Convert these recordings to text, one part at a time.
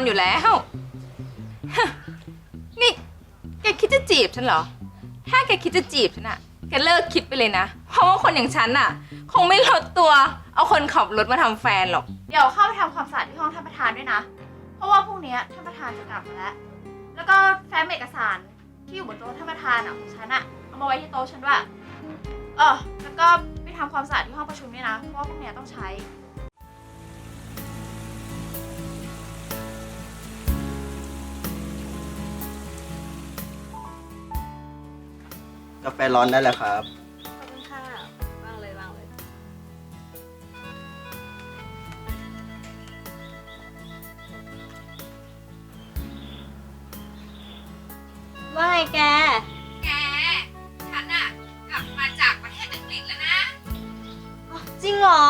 นอยู่แล้ว นี่แกคิดจะจีบฉันเหรอ ถ้าแกคิดจะจีบฉันอะแกเลิกคิดไปเลยนะ เพราะว่าคนอย่างฉันอะคงไม่ลดตัว เอาคนขับรถมาทำแฟนหรอก เดี๋ยวเข้าไปทำความสะอาดที่ห้องท่านประธานด้วยนะ เพราะว่าพรุ่งนี้ท่านประธานจะกลับมาแล้ว แล้วก็แฟ้มเอกสารที่อยู่บนโต๊ะท่านประธานอะของฉันอะเอามาไว้ที่โต๊ะฉันด้วยเออแล้วก็ไปทำความสะอาดที่ห้องประชุมด้วยนะ เพราะว่าพรุ่งนี้ต้องใช้ กาแฟร้อนได้แล้วครับ ขอบคุณค่ะวางเลยวางเลย ว่าไงแก แก ฉันอะกลับมาจากประเทศอังกฤษแล้วนะ จริงเหรอ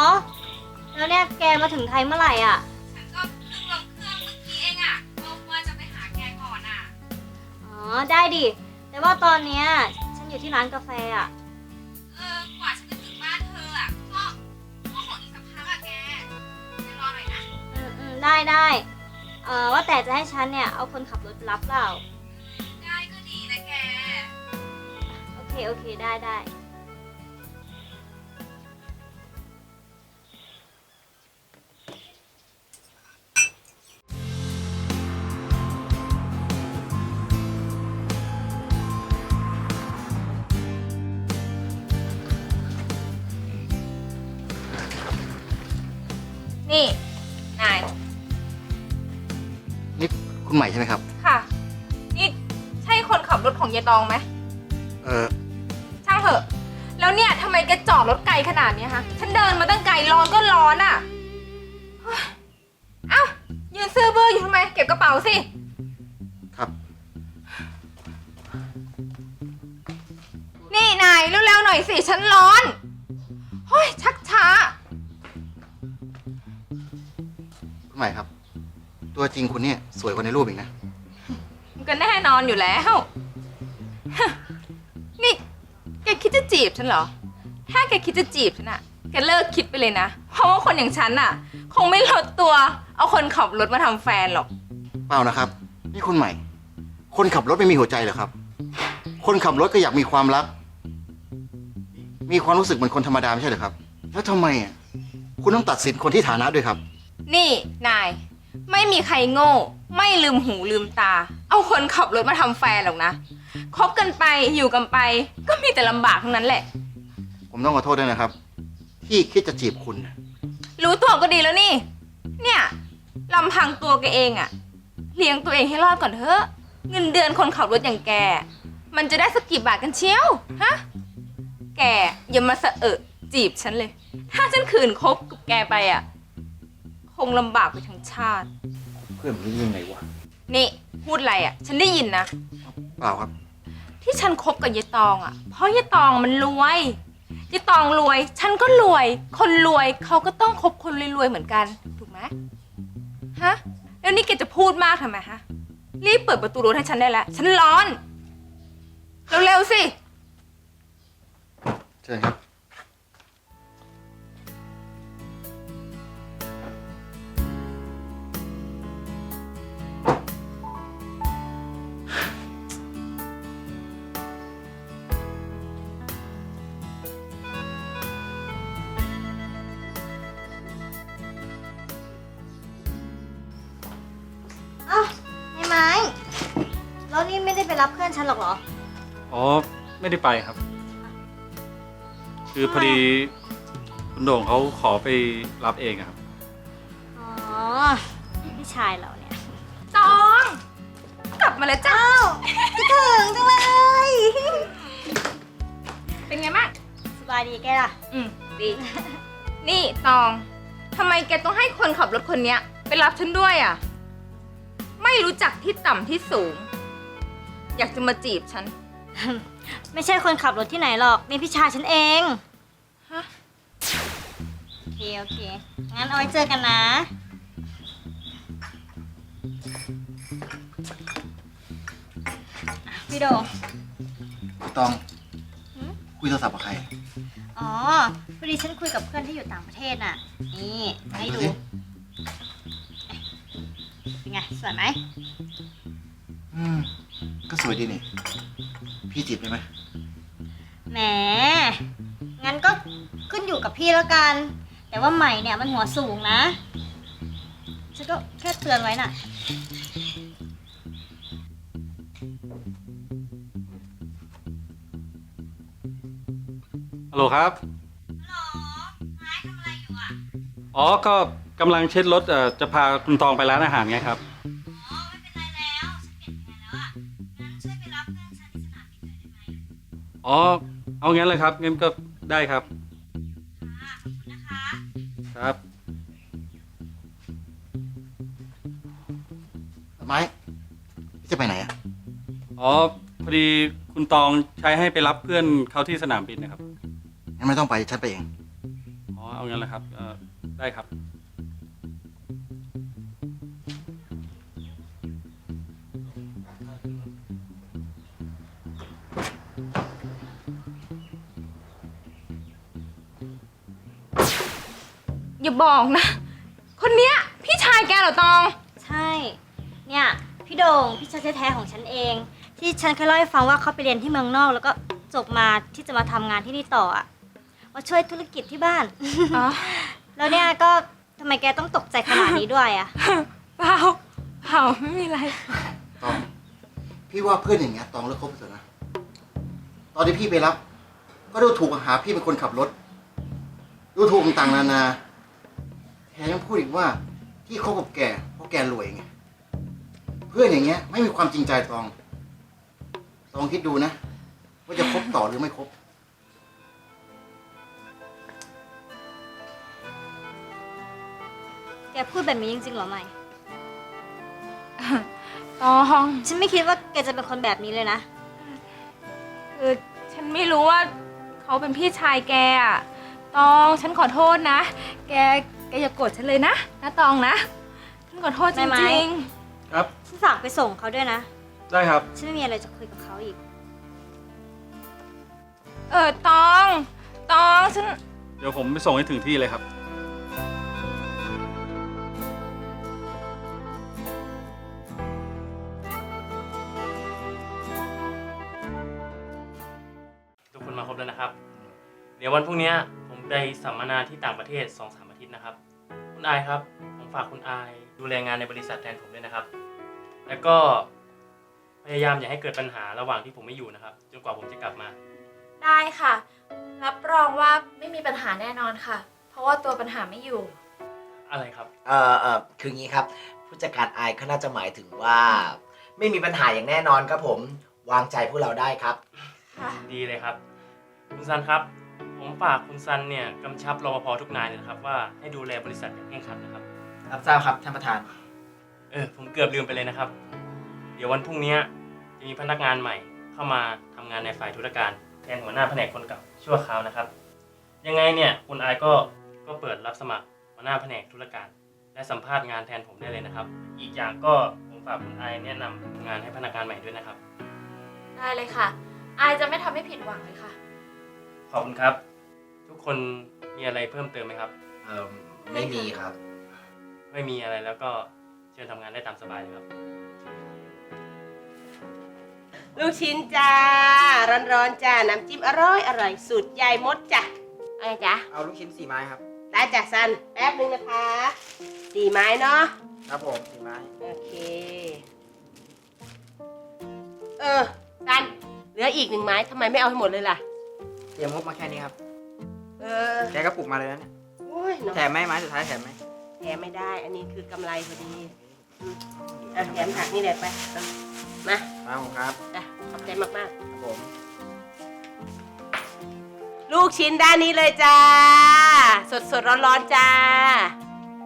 แล้วเนี่ยแกมาถึงไทยเมื่อไหร่อะ ฉันก็เพิ่งลงเครื่องเมื่อกี้เองอะก็ว่าจะไปหาแกก่อนอะอ๋อ ได้ดิ แต่ว่าตอนเนี้ยฉัน อยู่ที่ร้านกาแฟอะ เออกว่าฉันจะถึงบ้านเธออะก็ก็คงอีกสักพักอะแกแกรอหน่อยนะ อืมอืมได้ได้เอ่อว่าแต่จะให้ฉันเนี่ยเอาคนขับรถไปรับเปล่า ได้ก็ดีนะแก โอเค โอเค ได้ได้ นี่ นาย นี่คุณใหม่ใช่ไหมครับ ค่ะ นี่ใช่คนขับรถของยายตองไหม เออช่างเถอะ แล้วเนี่ยทำไมแกจอดรถไกลขนาดเนี้ยฮะฉันเดินมาตั้งไกลร้อนก็ร้อนอะเฮ้ยเอ้า ยืนซื้อเบอร์อยู่ทำไม เก็บกระเป๋าสิ ครับ นี่นายเร็วๆหน่อยสิ ฉันร้อน คุณใหม่ครับ ตัวจริงคุณเนี่ยสวยกว่าในรูปอีกนะมันก็แน่นอนอยู่แล้วฮะนี่แกคิดจะจีบฉันเหรอ ถ้าแกคิดจะจีบฉันอะแกเลิกคิดไปเลยนะ เพราะว่าคนอย่างฉันอะคงไม่ลดตัว เอาคนขับรถมาทำแฟนหรอก เปล่านะครับ นี่คุณใหม่ คนขับรถไม่มีหัวใจเหรอครับ คนขับรถก็อยากมีความรัก มีความรู้สึกเหมือนคนธรรมดาไม่ใช่เหรอครับ แล้วทำไมอะคุณต้องตัดสินคนที่ฐานะด้วยครับ นี่นาย ไม่มีใครโง่ ไม่ลืมหูลืมตา เอาคนขับรถมาทำแฟนหรอกนะคบกันไปอยู่กันไป ก็มีแต่ลำบากทั้งนั้นแหละ ผมต้องขอโทษด้วยนะครับ ที่คิดจะจีบคุณน่ะรู้ตัวก็ดีแล้วนี่ เนี่ยลำพังตัวแกเองอะเลี้ยงตัวเองให้รอดก่อนเถอะ เงินเดือนคนขับรถอย่างแก มันจะได้สักกี่บาทกันเชียวฮะแกอย่ามาสะเอะจีบฉันเลย ถ้าฉันขืนคบกับแกไปอะ คงลำบากไปทั้งชาติ เพื่อนมันยังไงวะนี่พูดอะไรอะฉันได้ยินนะ เปล่าครับ ที่ฉันคบกับยายตองอะเพราะยายตองมันรวยยายตองรวย ฉันก็รวย คนรวยเขาก็ต้องคบคนรวยๆเหมือนกัน ถูกไหมฮะ แล้วนี่แกจะพูดมากทำไมฮะ รีบเปิดประตูรถให้ฉันได้แล้ว ฉันร้อน เร็วๆสิ เชิญครับ ฉันหรอกเหรอ อ๋อ ไม่ได้ไปครับ คือพอดีคุณโด่งเขาขอไปรับเองอะครับ อ๋อ พี่ชายเราเนี่ยตอง กลับมาแล้วจ้าคิดถึงจังเลย เป็นไงบ้าง สบายดีแกล่ะ อืมดี นี่ตอง ทำไมแกต้องให้คนขับรถคนเนี้ยไปรับฉันด้วยอะ ไม่รู้จักที่ต่ำที่สูง อยากจะมาจีบฉัน ไม่ใช่คนขับรถที่ไหนหรอกนี่พี่ชายฉันเองฮะ โอเคโอเค งั้นเอาไว้เจอกันนะ พี่โดงตอง หืม คุยโทรศัพท์กับใครอ๋อ พอดีฉันคุยกับเพื่อนที่อยู่ต่างประเทศน่ะ นี่ให้ดู สิเป็นไงสสวยไหมอืม ก็สวยดีนี่ พี่จีบได้ไหมแหม งั้นก็ขึ้นอยู่กับพี่แล้วกัน แต่ว่าใหม่เนี่ยมันหัวสูงนะ ฉันก็แค่เตือนไว้น่ะ ฮัลโหลครับ อ๋อ ก็กำลังเช็ดรถเอ่อจะพาคุณตองไปร้านอาหารไงครับ อ๋อ เอางั้นเลยครับงั้นก็ได้ครับ ค่ะขอบคุณนะคะ ครับ ไม้พี่จะไปไหนอะ อ๋อ พอดีคุณตองใช้ให้ไปรับเพื่อนเขาที่สนามบินนะครับ งั้นไม่ต้องไปฉันไปเอง อ๋อ เอางั้นเลยครับเอ่อได้ครับ อย่าบอกนะ คนเนี้ย พี่ชายแกเหรอตอง ใช่ เนี่ย พี่โด่งพี่ชายแท้ๆของฉันเอง ที่ฉันเคยเล่าให้ฟังว่าเขาไปเรียนที่เมืองนอก แล้วก็จบมาที่จะมาทำงานที่นี่ต่ออะมาช่วยธุรกิจที่บ้าน อ๋อ แล้วเนี่ยก็ทำไมแกต้องตกใจขนาดนี้ด้วยอะเปล่าเปล่าไม่มีอะไร ตองพี่ว่าเพื่อนอย่างเงี้ยตองเลิกคบไปเถอะนะ ตอนที่พี่ไปรับ ก็ดูถูกหาพี่เป็นคนขับรถ ดูถูกต่างๆนานา แถมยังพูดอีกว่าที่คบกับแกเพราะแกรวยไงเพื่อนอย่างเงี้ย ไม่มีความจริงใจตองตองคิดดูนะ ว่าจะคบต่อหรือไม่คบแกพูดแบบนี้จริงๆเหรอไม่ตองฉันไม่คิดว่าแกจะเป็นคนแบบนี้เลยนะ คือฉันไม่รู้ว่าเขาเป็นพี่ชายแกอะตองฉันขอโทษนะ แกแกอย่าโกรธฉันเลยนะนะตองนะฉันขอโทษจไม่ไหมริงครับ ฉันฝากไปส่งเขาด้วยนะ ได้ครับ ฉันไม่มีอะไรจะคุยกับเขาอีก ๆ เออตอง ตองฉัน เดี๋ยวผมไปส่งให้ถึงที่เลยครับ ทุกคนมาครบแล้วนะครับ เดี๋ยววันพรุ่งนี้ผมไปสัมมนาที่ต่างประเทศ2อสาม อาทิตย์นะครับ คุณอายครับ ผมฝากคุณอายดูแลงานในบริษัทแทนผมด้วยนะครับ แล้วก็พยายามอย่าให้เกิดปัญหาระหว่างที่ผมไม่อยู่นะครับ จนกว่าผมจะกลับมา ได้ค่ะ รับรองว่าไม่มีปัญหาแน่นอนค่ะ เพราะว่าตัวปัญหาไม่อยู่ อะไรครับ เอ่อเอ่อคืองี้ครับ ผู้จัดการอายเขาน่าจะหมายถึงว่า ไม่มีปัญหาอย่างแน่นอนครับผม วางใจพวกเราได้ครับ ค่ะ ดีเลยครับ คุณซันครับ ผมฝากคุณซันเนี่ยกำชับรปภทุกนายเลยนะครับว่าให้ดูแลบริษัทอย่างเคร่งครัดนะครับ รับทราบครับท่านประธาน เออผมเกือบลืมไปเลยนะครับ เดี๋ยววันพรุ่งนี้จะมีพนักงานใหม่ เข้ามาทำงานในฝ่ายธุรการแทนหัวหน้าแผนกคนเก่าชั่วคราวนะครับ ยังไงเนี่ยคุณอายก็ก็เปิดรับสมัครหัวหน้าแผนกธุรการ และสัมภาษณ์งานแทนผมได้เลยนะครับ อีกอย่างก็ผมฝากคุณอายแนะนำงานให้พนักงานใหม่ด้วยนะครับ ได้เลยค่ะ อายจะไม่ทำให้ผิดหวังเลยค่ะ ขอบคุณครับ ทุกคนมีอะไรเพิ่มเติมไหมครับ เอ่อไม่มีครับ ไม่มีอะไรแล้วก็เชิญทำงานได้ตามสบายเลยครับ ลูกชิ้นจ้า ร้อนๆจ้า น้ำจิ้มอร่อยอร่อยสูตรยายมดจ้ะอะไรจ๊ะเอาลูกชิ้นสี่ไม้ครับ ได้จ้ะซันแป๊บนึงนะคะ สี่ไม้เนาะ ครับผมสี่ไม้ โอเค เออซันเหลืออีกหนึ่งไม้ทำไมไม่เอาให้หมดเลยล่ะ เตรียมงบมาแค่นี้ครับ เออแกก็ปลุกมาเลยนะเนี่ยโอ้ยเนาะแถมไหมไม้สุดท้ายแถมไหมแถมไม่ได้ อันนี้คือกำไรพอดีอืมอะแถมผักนี่แหละไปเอามามาผมครับจ้ะขอบใจมากๆครับผมลูกชิ้นด้านนี้เลยจ้า สดสดร้อนร้อนๆจ้า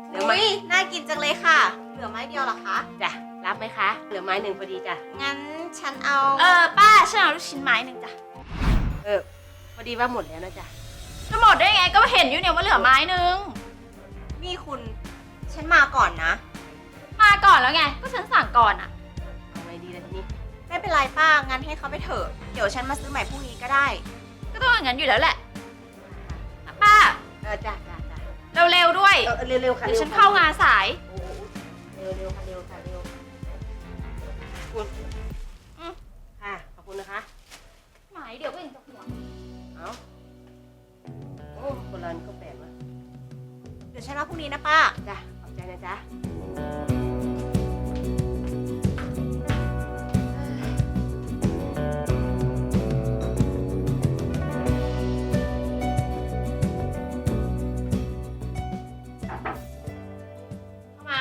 เหลือไหมอุ้ยน่ากินจังเลยค่ะ เหลือไม้เดียวเหรอคะ จ้ะรับไหมคะ เหลือไม้หนึ่งพอดีจ้ะงั้นฉันเอา เออป้าฉันเอาลูกชิ้นไม้หนึ่งจ้ะ เออพอดีว่าหมดแล้วนะจ๊ะ จะหมดได้ไงก็เห็นอยู่เนี่ยว่าเหลือไม้หนึ่งนี่คุณ ฉันมาก่อนนะ มาก่อนแล้วไง ก็ฉันสั่งก่อนอะเอาไงดีล่ะทีนี้ ไม่เป็นไรป้า งั้นให้เขาไปเถอะ เดี๋ยวฉันมาซื้อใหม่พรุ่งนี้ก็ได้ก็ต้องอย่างนั้นอยู่แล้วแหละป้า เออจ้ะจ้ะจ้ะเร็วๆด้วย เออเร็วๆค่ะเดี๋ยวร็ฉันเข้างานสาย โอ้โหเร็วๆค่ะเร็วค่ะเร็วคุณอืม ค่ะขอบคุณนะคะ หมายเดี๋ยวก็ยังจะห่วงเอา โอ้คนเรานี่ก็แปลกนะเดี๋ยวฉันรับพรุ่งนี้นะป้าจ้ะขอบใจนะจ๊ะเข้ามา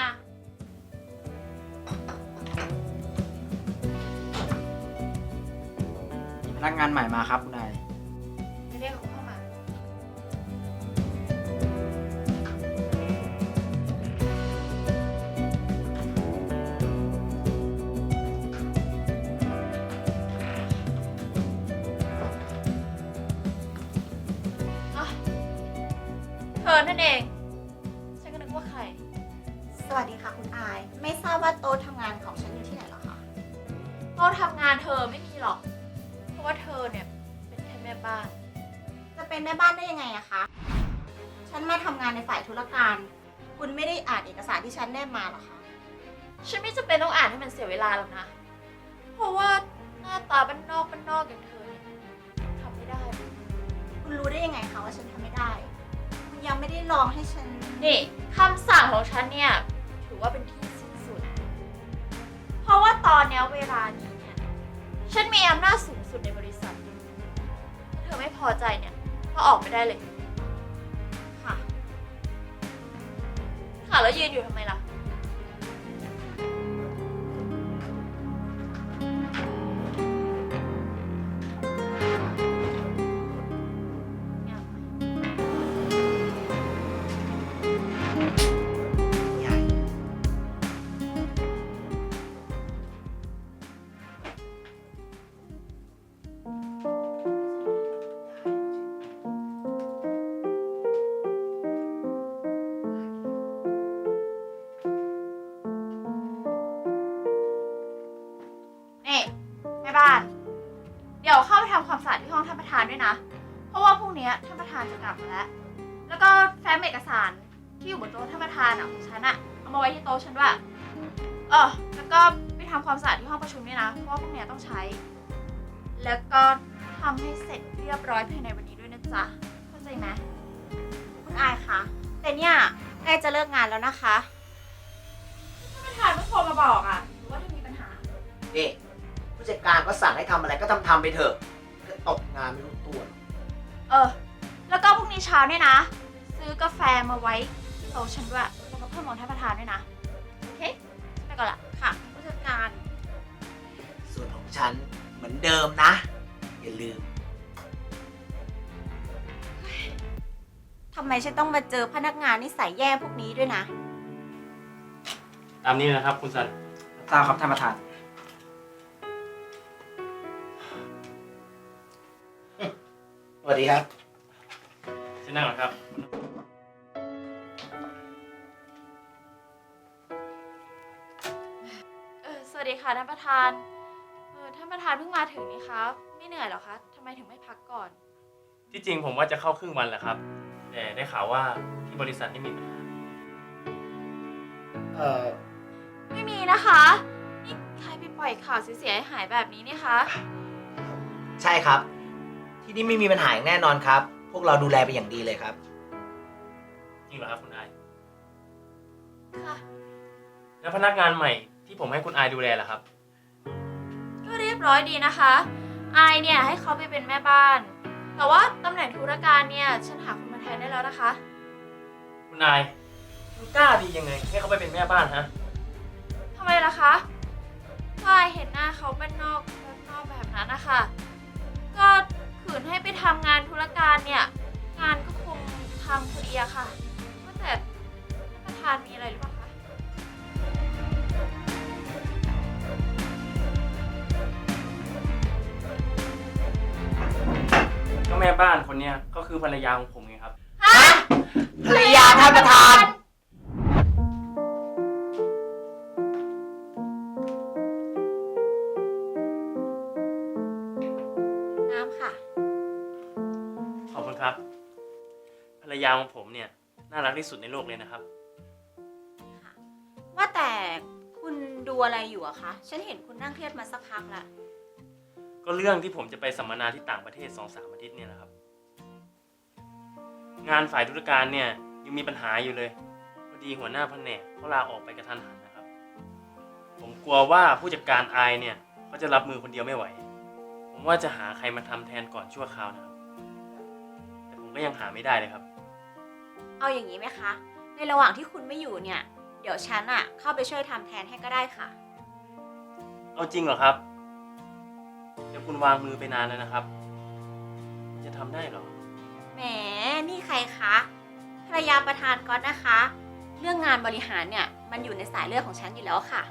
พนักงานใหม่มาครับ เธอนั่นเอง ฉันก็นึกว่าใคร สวัสดีค่ะคุณอาย ไม่ทราบว่าโต๊ะทำงานของฉันอยู่ที่ไหนเหรอคะโต๊ะทำงานเธอไม่มีหรอก เพราะว่าเธอเนี่ยเป็นแค่แม่บ้าน จะเป็นแม่บ้านได้ยังไงอะคะ ฉันมาทำงานในฝ่ายธุรการ คุณไม่ได้อ่านเอกสารที่ฉันแนบมาเหรอคะ ฉันไม่จำเป็นต้องอ่านให้มันเสียเวลาหรอกนะ เพราะว่าหน้าตาบ้านนอกบ้านนอกอย่างเธอเนี่ยทำไม่ได้หรอกคุณรู้ได้ยังไงคะว่าฉันทำไม่ได้คุณ ยังไม่ได้ลองให้ฉัน นี่คำสั่งของฉันเนี่ย ถือว่าเป็นที่สิ้นสุด เพราะว่าตอนเนี้ยเวลานี้เนี่ย ฉันมีอำนาจสูงสุดในบริษัท ถ้าเธอไม่พอใจเนี่ย ก็ออกไปได้เลย ค่ะ ค่ะแล้วยืนอยู่ทำไมล่ะ ด้วยนะ เพราะว่าพรุ่งนี้ท่านประธานจะกลับมาแล้ว แล้วก็แฟ้มเอกสารที่อยู่บนโต๊ะท่านประธานอะของฉันอะเอามาไว้ที่โต๊ะฉันด้วยเออแล้วก็ไปทำความสะอาดที่ห้องประชุมด้วยนะเพราะว่าพรุ่งนี้ต้องใช้ แล้วก็ทำให้เสร็จเรียบร้อยภายในวันนี้ด้วยนะจ๊ะเข้าใจไหมคุณอายคะแต่เนี่ยใกล้จะเลิกงานแล้วนะคะท่านประธานเพิ่งโทรมาบอกอะหรือว่าจะมีปัญหา นี่ผู้จัดการก็สั่งให้ทำอะไรก็ทำทำไปเถอะ ตกงานไม่รู้ตัวหรอกเออ แล้วก็พรุ่งนี้เช้าเนี่ยนะ ซื้อกาแฟมาไว้ที่โต๊ะฉันด้วยแล้วก็เพิ่มมนต์ท่านประธานด้วยนะ โอเคไปก่อนละค่ะผู้จัดการ ส่วนของฉันเหมือนเดิมนะ อย่าลืม ทำไมฉันต้องมาเจอพนักงานนิสัยแย่พวกนี้ด้วยนะ ตามนี้นะครับคุณสัน ทราบครับท่านประธาน วัสดีครับเชิญนั่งก่อนครับ เออสวัสดีค่ะท่านประธาน เออท่านประธานเพิ่งมาถึงนี่คะไม่เหนื่อยเหรอคะทำไมถึงไม่พักก่อน ที่จริงผมว่าจะเข้าครึ่งวันแหละครับ แต่ได้ข่าวว่าที่บริษัทนี่มีปัญหาเอ่อไม่มีนะคะนี่ใครไปปล่อยข่าวเสียหายๆแบบนี้เนี่ยคะ ใช่ครับ ที่นี่ไม่มีปัญหาอย่างแน่นอนครับ พวกเราดูแลไปนอย่างดีเลยครับ จริงเหรอครับคุณอายค่ะ แล้วพนักงานใหม่ที่ผมให้คุณอายดูแลล่ะครับ ก็เรียบร้อยดีนะคะอายเนี่ยให้เขาไปเป็นแม่บ้าน แต่ว่าตำแหน่งธุรการเนี่ยฉันหาคนมาแทนได้แล้วนะคะ คุณอายคุณกล้าดียังไงให้เขาไปเป็นแม่บ้านฮะ ทำไมล่ะคะก็อายเห็นหน้าเขาบ้านนอกบ้านนอกแบบนั้นนะคะ ก็ ขืนให้ไปทำงานธุรการเนี่ย งานก็คงทำพอดีอะค่ะว่าแต่ท่านประธานมีอะไรหรือเปล่าคะก็แม่บ้านคนเนี้ยก็คือภรรยาของผมไงครับ ภรรยาท่านประธ นี่ยน่ารักที่สุดในโลกเลยนะครับว่าแต่คุณดูอะไรอยู่อะคะ ฉันเห็นคุณนั่งเครียดมาสักพักละ ก็เรื่องที่ผมจะไปสัมมนาที่ต่างประเทศสองสามอาทิตย์เนี่ยนะครับ งานฝ่ายธุรการเนี่ยยังมีปัญหาอยู่เลยพอดีหัวหน้าแผนกเขาลาออกไปกระทันหันนะครับ ผมกลัวว่าผู้จัดการอายเนี่ยเขาจะรับมือคนเดียวไม่ไหว ผมว่าจะหาใครมาทำแทนก่อนชั่วคราวนะครับ แต่ผมก็ยังหาไม่ได้เลยครับ เอาอย่างนี้ไหมคะ ในระหว่างที่คุณไม่อยู่เนี่ย เดี๋ยวฉันอะเข้าไปช่วยทำแทนให้ก็ได้ค่ะ เอาจริงเหรอครับเดี๋ยวคุณวางมือไปนานแล้วนะครับ จะทำได้เหรอ แหม นี่ใครคะ ภรรยาประธานก๊อตนะคะ เรื่องงานบริหารเนี่ยมันอยู่ในสายเลือดของฉันอยู่แล้วค่ะ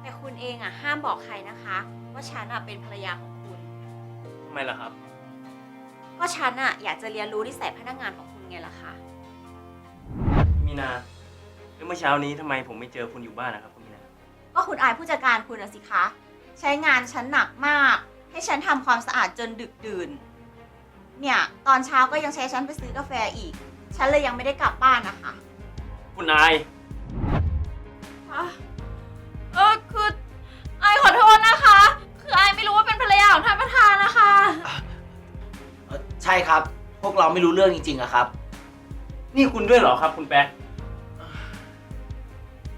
แต่คุณเองอะห้ามบอกใครนะคะ ว่าฉันอะเป็นภรรยาของคุณ ทำไมล่ะครับ ก็ฉันอะอยากจะเรียนรู้นิสัยพนักงานของคุณไงล่ะคะ มีนาแล้วเมื่อเช้านี้ทำไมผมไม่เจอคุณอยู่บ้านนะครับคุณมีนา ก็คุณอายผู้จัดการคุณอะสิคะ ใช้งานฉันหนักมาก ให้ฉันทำความสะอาดจนดึกดื่น เนี่ยตอนเช้าก็ยังใช้ฉันไปซื้อกาแฟอีก ฉันเลยยังไม่ได้กลับบ้านนะคะคุณนาย เออคืออายขอโทษนะคะ คืออายไม่รู้ว่าเป็นภรรยาของท่านประธานนะคะ เอ่อใช่ครับ พวกเราไม่รู้เรื่องจริงๆอะครับ นี่คุณด้วยเหรอครับ คุณแป๊ะ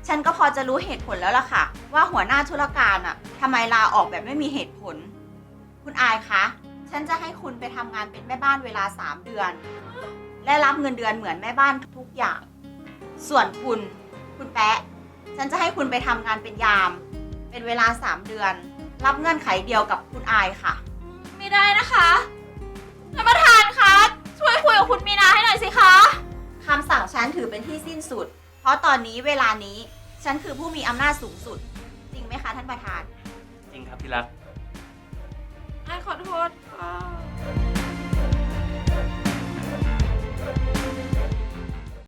ฉันก็พอจะรู้เหตุผลแล้วล่ะค่ะ ว่าหัวหน้าธุรการอะทำไมลาออกแบบไม่มีเหตุผล คุณอายคะ ฉันจะให้คุณไปทำงานเป็นแม่บ้านเวลา 3 เดือน และรับเงินเดือนเหมือนแม่บ้านทุกอย่าง ส่วนคุณ คุณแปะ ฉันจะให้คุณไปทำงานเป็นยาม เป็นเวลา 3 เดือน รับเงื่อนไขเดียวกับคุณอายค่ะ ไม่ได้นะคะท่านประธานคะช่วยคุยกับคุณมีนาให้หน่อยสิคะ คำสั่งฉันถือเป็นที่สิ้นสุด เพราะตอนนี้เวลานี้ ฉันคือผู้มีอำนาจสูงสุด จริงไหมคะท่านประธาน จริงครับที่รักอายขอโทษค่ะ